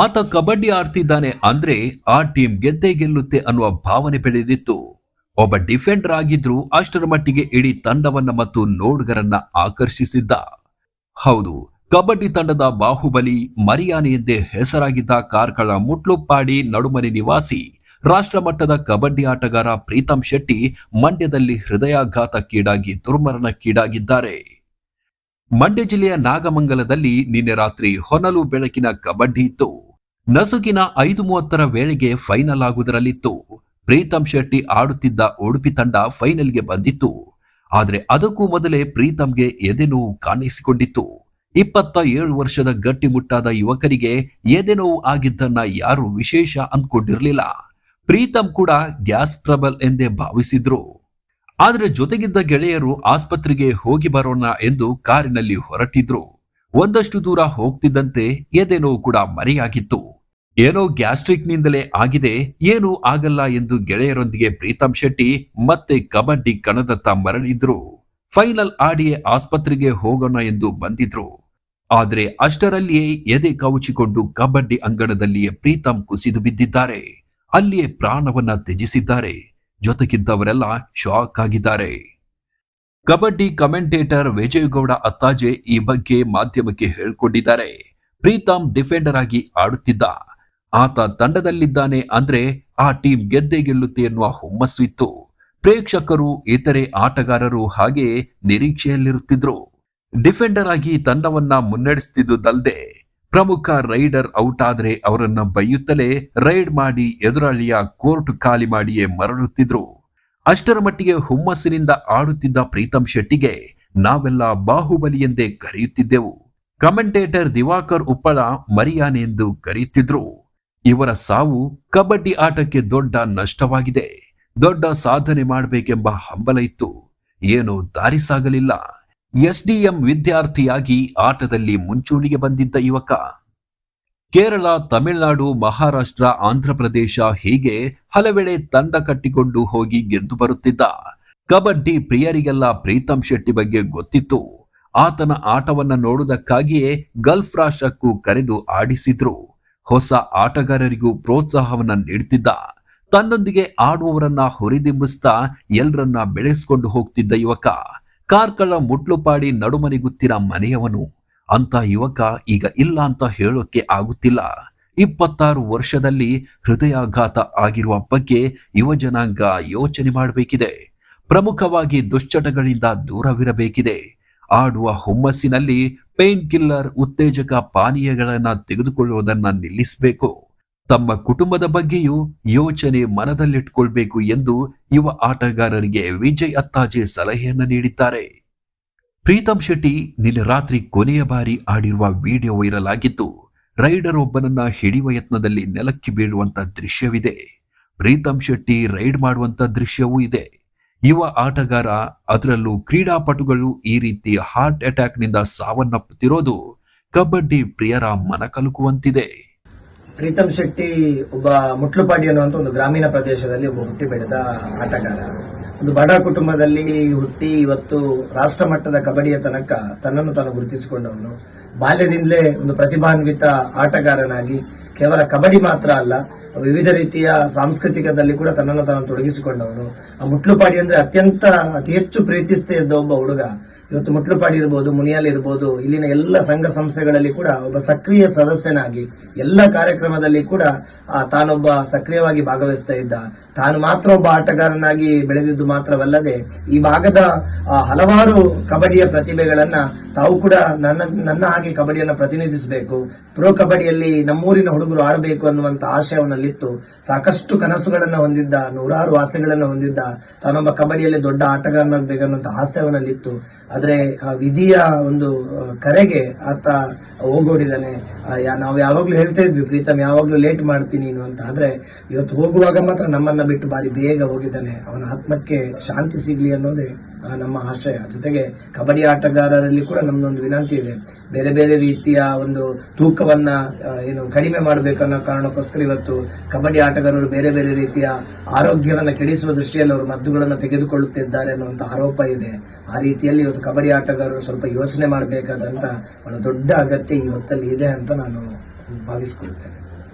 ಆತ ಕಬಡ್ಡಿ ಆಡ್ತಿದ್ದಾನೆ ಅಂದ್ರೆ ಆ ಟೀಮ್ ಗೆದ್ದೇ ಗೆಲ್ಲುತ್ತೆ ಅನ್ನುವ ಭಾವನೆ ಬೆಳೆದಿತ್ತು. ಒಬ್ಬ ಡಿಫೆಂಡರ್ ಆಗಿದ್ರು ಅಷ್ಟರ ಮಟ್ಟಿಗೆ ಇಡೀ ತಂಡವನ್ನ ಮತ್ತು ನೋಡುಗರನ್ನ ಆಕರ್ಷಿಸಿದ್ದ. ಹೌದು, ಕಬಡ್ಡಿ ತಂಡದ ಬಾಹುಬಲಿ ಮರಿಯಾನೆ ಎಂದೇ ಹೆಸರಾಗಿದ್ದ ಕಾರ್ಕಳ ಮುಟ್ಲುಪ್ಪಾಡಿ ನಡುಮನೆ ನಿವಾಸಿ, ರಾಷ್ಟ್ರ ಮಟ್ಟದ ಕಬಡ್ಡಿ ಆಟಗಾರ ಪ್ರೀತಂ ಶೆಟ್ಟಿ ಮಂಡ್ಯದಲ್ಲಿ ಹೃದಯಾಘಾತಕ್ಕೀಡಾಗಿ ದುರ್ಮರಣಕ್ಕೀಡಾಗಿದ್ದಾರೆ. ಮಂಡ್ಯ ಜಿಲ್ಲೆಯ ನಾಗಮಂಗಲದಲ್ಲಿ ನಿನ್ನೆ ರಾತ್ರಿ ಹೊನಲು ಬೆಳಕಿನ ಕಬಡ್ಡಿ ಇತ್ತು. ನಸುಕಿನ ಐದು ಮೂವತ್ತರ ವೇಳೆಗೆ ಫೈನಲ್ ಆಗುವುದರಲ್ಲಿತ್ತು. ಪ್ರೀತಂ ಶೆಟ್ಟಿ ಆಡುತ್ತಿದ್ದ ಉಡುಪಿ ತಂಡ ಫೈನಲ್ಗೆ ಬಂದಿತ್ತು. ಆದರೆ ಅದಕ್ಕೂ ಮೊದಲೇ ಪ್ರೀತಂಗೆ ಎದೆನೋವು ಕಾಣಿಸಿಕೊಂಡಿತ್ತು. ಇಪ್ಪತ್ತ ಏಳು ವರ್ಷದ ಗಟ್ಟಿಮುಟ್ಟಾದ ಯುವಕರಿಗೆ ಎದೆನೋವು ಆಗಿದ್ದನ್ನ ಯಾರು ವಿಶೇಷ ಅಂದ್ಕೊಂಡಿರಲಿಲ್ಲ. ಪ್ರೀತಂ ಕೂಡ ಗ್ಯಾಸ್ ಟ್ರಬಲ್ ಎಂದೇ ಭಾವಿಸಿದ್ರು. ಆದ್ರೆ ಜೊತೆಗಿದ್ದ ಗೆಳೆಯರು ಆಸ್ಪತ್ರೆಗೆ ಹೋಗಿ ಬರೋಣ ಎಂದು ಕಾರಿನಲ್ಲಿ ಹೊರಟಿದ್ರು. ಒಂದಷ್ಟು ದೂರ ಹೋಗ್ತಿದ್ದಂತೆ ಎದೆನೋವು ಕೂಡ ಮರೆಯಾಗಿತ್ತು. ಏನೋ ಗ್ಯಾಸ್ಟ್ರಿಕ್ ನಿಂದಲೇ ಆಗಿದೆ, ಏನೂ ಆಗಲ್ಲ ಎಂದು ಗೆಳೆಯರೊಂದಿಗೆ ಪ್ರೀತಂ ಶೆಟ್ಟಿ ಮತ್ತೆ ಕಬಡ್ಡಿ ಕಣದತ್ತ ಮರಳಿದ್ರು. ಫೈನಲ್ ಆಡಿಯೇ ಆಸ್ಪತ್ರೆಗೆ ಹೋಗೋಣ ಎಂದು ಬಂದಿದ್ರು. ಆದರೆ ಅಷ್ಟರಲ್ಲಿಯೇ ಎದೆ ಕವುಚಿಕೊಂಡು ಕಬಡ್ಡಿ ಅಂಗಣದಲ್ಲಿಯೇ ಪ್ರೀತಂ ಕುಸಿದು ಬಿದ್ದಿದ್ದಾರೆ. ಅಲ್ಲಿಯೇ ಪ್ರಾಣವನ್ನ ತ್ಯಜಿಸಿದ್ದಾರೆ. ಜೊತೆಗಿದ್ದವರೆಲ್ಲ ಶಾಕ್ ಆಗಿದ್ದಾರೆ. ಕಬಡ್ಡಿ ಕಮೆಂಟೇಟರ್ ವಿಜಯಗೌಡ ಅತ್ತಾಜೆ ಈ ಬಗ್ಗೆ ಮಾಧ್ಯಮಕ್ಕೆ ಹೇಳ್ಕೊಂಡಿದ್ದಾರೆ. ಪ್ರೀತಮ್ ಡಿಫೆಂಡರ್ ಆಗಿ ಆಡುತ್ತಿದ್ದ. ಆತ ತಂಡದಲ್ಲಿದ್ದಾನೆ ಅಂದ್ರೆ ಆ ಟೀಮ್ ಗೆದ್ದೇ ಗೆಲ್ಲುತ್ತೆ ಎನ್ನುವ ಹುಮ್ಮಸ್ಸು ಇತ್ತು ಪ್ರೇಕ್ಷಕರು, ಇತರೆ ಆಟಗಾರರು ಹಾಗೆ ನಿರೀಕ್ಷೆಯಲ್ಲಿರುತ್ತಿದ್ರು. ಡಿಫೆಂಡರ್ ಆಗಿ ತಂಡವನ್ನ ಮುನ್ನಡೆಸುತ್ತಿದ್ದುದಲ್ಲದೆ ಪ್ರಮುಖ ರೈಡರ್ ಔಟ್ ಆದ್ರೆ ಅವರನ್ನ ಬೈಯುತ್ತಲೇ ರೈಡ್ ಮಾಡಿ ಎದುರಾಳಿಯ ಕೋರ್ಟ್ ಖಾಲಿ ಮಾಡಿಯೇ ಮರಳುತ್ತಿದ್ರು. ಅಷ್ಟರ ಮಟ್ಟಿಗೆ ಹುಮ್ಮಸ್ಸಿನಿಂದ ಆಡುತ್ತಿದ್ದ ಪ್ರೀತಂ ಶೆಟ್ಟಿಗೆ ನಾವೆಲ್ಲ ಬಾಹುಬಲಿ ಎಂದೇ ಕರೆಯುತ್ತಿದ್ದೆವು. ಕಮೆಂಟೇಟರ್ ದಿವಾಕರ್ ಉಪ್ಪಳ ಮರಿಯಾನೆ ಎಂದು ಕರೆಯುತ್ತಿದ್ರು. ಇವರ ಸಾವು ಕಬಡ್ಡಿ ಆಟಕ್ಕೆ ದೊಡ್ಡ ನಷ್ಟವಾಗಿದೆ. ದೊಡ್ಡ ಸಾಧನೆ ಮಾಡಬೇಕೆಂಬ ಹಂಬಲ ಇತ್ತು. ಏನೂ ದಾರಿ ಸಾಗಲಿಲ್ಲ ಎಸ್ಡಿಎಂ ವಿದ್ಯಾರ್ಥಿಯಾಗಿ ಆಟದಲ್ಲಿ ಮುಂಚೂಣಿಗೆ ಬಂದಿದ್ದ ಯುವಕ. ಕೇರಳ, ತಮಿಳುನಾಡು, ಮಹಾರಾಷ್ಟ್ರ ಆಂಧ್ರಪ್ರದೇಶ ಹೀಗೆ ಹಲವೆಡೆ ತಂಡ ಕಟ್ಟಿಕೊಂಡು ಹೋಗಿ ಗೆದ್ದು ಬರುತ್ತಿದ್ದ. ಕಬಡ್ಡಿ ಪ್ರಿಯರಿಗೆಲ್ಲ ಪ್ರೀತಂ ಶೆಟ್ಟಿ ಬಗ್ಗೆ ಗೊತ್ತಿತ್ತು. ಆತನ ಆಟವನ್ನ ನೋಡುವುದಕ್ಕಾಗಿಯೇ ಗಲ್ಫ್ ರಾಷ್ಟ್ರಕ್ಕೂ ಕರೆದು ಆಡಿಸಿದ್ರು. ಹೊಸ ಆಟಗಾರರಿಗೂ ಪ್ರೋತ್ಸಾಹವನ್ನ ನೀಡುತ್ತಿದ್ದ ತನ್ನೊಂದಿಗೆ ಆಡುವವರನ್ನ ಹುರಿದಿಂಬಿಸ್ತಾ ಎಲ್ಲರನ್ನ ಬೆಳೆಸಿಕೊಂಡು ಹೋಗ್ತಿದ್ದ ಯುವಕ. ಕಾರ್ಕಳ ಮುಟ್ಲುಪಾಡಿ ನಡುಮನಿಗುತ್ತಿರ ಮನೆಯವನು ಅಂತ ಯುವಕ ಈಗ ಇಲ್ಲ ಅಂತ ಹೇಳೋಕೆ ಆಗುತ್ತಿಲ್ಲ. ಇಪ್ಪತ್ತಾರು ವರ್ಷದಲ್ಲಿ ಹೃದಯಾಘಾತ ಆಗಿರುವ ಬಗ್ಗೆ ಯುವಜನಾಂಗ ಯೋಚನೆ ಮಾಡಬೇಕಿದೆ. ಪ್ರಮುಖವಾಗಿ ದುಶ್ಚಟಗಳಿಂದ ದೂರವಿರಬೇಕಿದೆ. ಆಡುವ ಹುಮ್ಮಸ್ಸಿನಲ್ಲಿ ಪೇನ್ ಕಿಲ್ಲರ್ ಉತ್ತೇಜಕ ಪಾನೀಯಗಳನ್ನು ತೆಗೆದುಕೊಳ್ಳುವುದನ್ನು ನಿಲ್ಲಿಸಬೇಕು. ತಮ್ಮ ಕುಟುಂಬದ ಬಗ್ಗೆಯೂ ಯೋಚನೆ ಮನದಲ್ಲಿಟ್ಕೊಳ್ಬೇಕು ಎಂದು ಯುವ ಆಟಗಾರರಿಗೆ ವಿಜಯ್ ಅತ್ತಾಜೆ ಸಲಹೆಯನ್ನ ನೀಡಿದ್ದಾರೆ. ಪ್ರೀತಂ ಶೆಟ್ಟಿ ನಿನ್ನೆ ರಾತ್ರಿ ಕೊನೆಯ ಬಾರಿ ಆಡಿರುವ ವಿಡಿಯೋ ವೈರಲ್ ಆಗಿದ್ದು ರೈಡರ್ ಒಬ್ಬನನ್ನ ಹಿಡಿಯುವ ಯತ್ನದಲ್ಲಿ ನೆಲಕ್ಕೆ ಬೀಳುವಂತ ದೃಶ್ಯವಿದೆ. ಪ್ರೀತಂ ಶೆಟ್ಟಿ ರೈಡ್ ಮಾಡುವಂತ ದೃಶ್ಯವೂ ಇದೆ. ಯುವ ಆಟಗಾರ, ಅದರಲ್ಲೂ ಕ್ರೀಡಾಪಟುಗಳು ಈ ರೀತಿ ಹಾರ್ಟ್ ಅಟ್ಯಾಕ್ನಿಂದ ಸಾವನ್ನಪ್ಪುತ್ತಿರೋದು ಕಬಡ್ಡಿ ಪ್ರಿಯರ ಮನ ಕಲುಕುವಂತಿದೆ ಪ್ರೀತಮ್ ಶೆಟ್ಟಿ ಒಬ್ಬ ಮುಟ್ಲುಪಾಡಿ ಅನ್ನುವಂತ ಒಂದು ಗ್ರಾಮೀಣ ಪ್ರದೇಶದಲ್ಲಿ ಒಬ್ಬ ಹುಟ್ಟಿ ಬೆಳೆದ ಆಟಗಾರ. ಒಂದು ಬಡ ಕುಟುಂಬದಲ್ಲಿ ಹುಟ್ಟಿ ಇವತ್ತು ರಾಷ್ಟ್ರ ಮಟ್ಟದ ಕಬಡ್ಡಿಯ ತನಕ ತನ್ನನ್ನು ತಾನು ಗುರುತಿಸಿಕೊಂಡವನು. ಬಾಲ್ಯದಿಂದಲೇ ಒಂದು ಪ್ರತಿಭಾನ್ವಿತ ಆಟಗಾರನಾಗಿ, ಕೇವಲ ಕಬಡ್ಡಿ ಮಾತ್ರ ಅಲ್ಲ, ವಿವಿಧ ರೀತಿಯ ಸಾಂಸ್ಕೃತಿಕದಲ್ಲಿ ಕೂಡ ತನ್ನನ್ನು ತಾನು ತೊಡಗಿಸಿಕೊಂಡವನು. ಆ ಮುಟ್ಲುಪಾಡಿ ಅಂದ್ರೆ ಅತ್ಯಂತ ಅತಿ ಹೆಚ್ಚು ಪ್ರೀತಿಸ್ತಾ ಇದ್ದ ಒಬ್ಬ ಹುಡುಗ. ಇವತ್ತು ಮುಟ್ಲುಪಾಡಿ ಇರ್ಬೋದು, ಮುನಿಯಾಲ್ ಇರ್ಬೋದು, ಇಲ್ಲಿನ ಎಲ್ಲ ಸಂಘ ಸಂಸ್ಥೆಗಳಲ್ಲಿ ಕೂಡ ಒಬ್ಬ ಸಕ್ರಿಯ ಸದಸ್ಯನಾಗಿ ಎಲ್ಲ ಕಾರ್ಯಕ್ರಮದಲ್ಲಿ ಕೂಡ ತಾನೊಬ್ಬ ಸಕ್ರಿಯವಾಗಿ ಭಾಗವಹಿಸ್ತಾ ಇದ್ದ. ತಾನು ಮಾತ್ರ ಒಬ್ಬ ಆಟಗಾರನಾಗಿ ಬೆಳೆದಿದ್ದು ಮಾತ್ರವಲ್ಲದೆ ಈ ಭಾಗದ ಹಲವಾರು ಕಬಡ್ಡಿಯ ಪ್ರತಿಭೆಗಳನ್ನ ತಾವು ಕೂಡ ನನ್ನ ನನ್ನ ಹಾಗೆ ಕಬಡ್ಡಿಯನ್ನು ಪ್ರತಿನಿಧಿಸಬೇಕು. ಪ್ರೊ ಕಬಡ್ಡಿಯಲ್ಲಿ ನಮ್ಮೂರಿನ ಹುಡುಗರು ಆಡಬೇಕು ಅನ್ನುವಂತ ಆಶಯವನ್ನಲ್ಲಿತ್ತು ಸಾಕಷ್ಟು ಕನಸುಗಳನ್ನು ಹೊಂದಿದ್ದ, ನೂರಾರು ಆಸೆಗಳನ್ನು ಹೊಂದಿದ್ದ ತಾನೊಬ್ಬ ಕಬಡ್ಡಿಯಲ್ಲಿ ದೊಡ್ಡ ಆಟಗಾರನಾಗಬೇಕನ್ನುವಂತ ಆಸೆಯವನ್ನಲ್ಲಿತ್ತು ಆದ್ರೆ ವಿಧಿಯ ಒಂದು ಕರೆಗೆ ಆತ ಹೋಗೋಡಿದ್ದಾನೆ ನಾವು ಯಾವಾಗಲೂ ಹೇಳ್ತಾ ಇದ್ವಿ, ಪ್ರೀತಮ್, ಯಾವಾಗಲೂ ಲೇಟ್ ಮಾಡ್ತೀನಿ ನೀನು ಅಂತ. ಆದ್ರೆ, ಇವತ್ತು ಹೋಗುವಾಗ ಮಾತ್ರ ನಮ್ಮನ್ನ ಬಿಟ್ಟು ಬಾರಿ ಬೇಗ ಹೋಗಿದ್ದಾನೆ. ಅವನ ಆತ್ಮಕ್ಕೆ ಶಾಂತಿ ಸಿಗ್ಲಿ ಅನ್ನೋದೇ ನಮ್ಮ ಆಶಯ ಜೊತೆಗೆ ಕಬಡ್ಡಿ ಆಟಗಾರರಲ್ಲಿ ಕೂಡ ನಮ್ದೊಂದು ವಿನಂತಿ ಇದೆ. ಬೇರೆ ಬೇರೆ ರೀತಿಯ ಒಂದು ತೂಕವನ್ನ ಏನು ಕಡಿಮೆ ಮಾಡಬೇಕನ್ನೋ ಕಾರಣಕ್ಕೋಸ್ಕರ ಇವತ್ತು ಕಬಡ್ಡಿ ಆಟಗಾರರು ಬೇರೆ ಬೇರೆ ರೀತಿಯ ಆರೋಗ್ಯವನ್ನು ಕೆಡಿಸುವ ದೃಷ್ಟಿಯಲ್ಲಿ ಅವರು ಮದ್ದುಗಳನ್ನು ತೆಗೆದುಕೊಳ್ಳುತ್ತಿದ್ದಾರೆ ಅನ್ನುವಂಥ ಆರೋಪ ಇದೆ. ಆ ರೀತಿಯಲ್ಲಿ ಇವತ್ತು ಕಬಡ್ಡಿ ಆಟಗಾರರು ಸ್ವಲ್ಪ ಯೋಚನೆ ಮಾಡಬೇಕಾದಂತ ಬಹಳ ದೊಡ್ಡ ಅಗತ್ಯ ಇವತ್ತಲ್ಲಿ ಇದೆ ಅಂತ ನಾನು ಭಾವಿಸ್ಕೊಳ್ತೇನೆ.